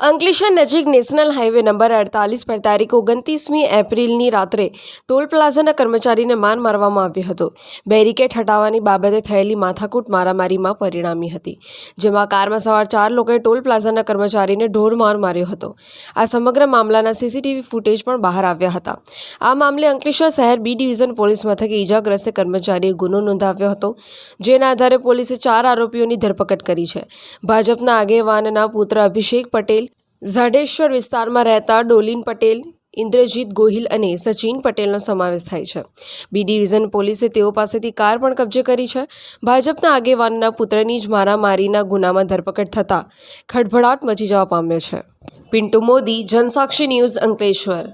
અંકલેશ્વર નજીક national highway number અડતાલીસ પર તારીખ ઓગણત્રીસમી એપ્રિલની રાત્રે ટોલ પ્લાઝાના કર્મચારીને માન મારવામાં આવ્યો હતો. બેરિકેડ હટાવવાની બાબતે થયેલી માથાકૂટ મારામારીમાં પરિણામી હતી, જેમાં કારમાં સવાર ચાર લોકોએ ટોલ પ્લાઝાના કર્મચારીને ઢોર માર માર્યો હતો. આ સમગ્ર મામલાના સીસીટીવી ફૂટેજ પણ બહાર આવ્યા હતા. આ મામલે અંકલેશ્વર શહેર બી ડિવિઝન પોલીસ મથકે ઈજાગ્રસ્ત કર્મચારીએ ગુનો નોંધાવ્યો હતો, જેના આધારે પોલીસે ચાર આરોપીઓની ધરપકડ કરી છે. ભાજપના આગેવાનના પુત્ર અભિષેક પટેલ ઝાડેશ્વર વિસ્તારમાં રહેતા ડોલીન પટેલ, ઇન્દ્રજીત ગોહિલ અને સચિન પટેલનો સમાવેશ થાય છે. બી ડિવિઝન પોલીસે તેઓ પાસેથી કાર પણ કબજે કરી છે. ભાજપના આગેવાનના પુત્રની જ મારામારીના ગુનામાં ધરપકડ થતાં ખડભડાટ મચી જવા પામ્યો છે. પિન્ટુ મોદી, જનસાક્ષી ન્યૂઝ અંકલેશ્વર.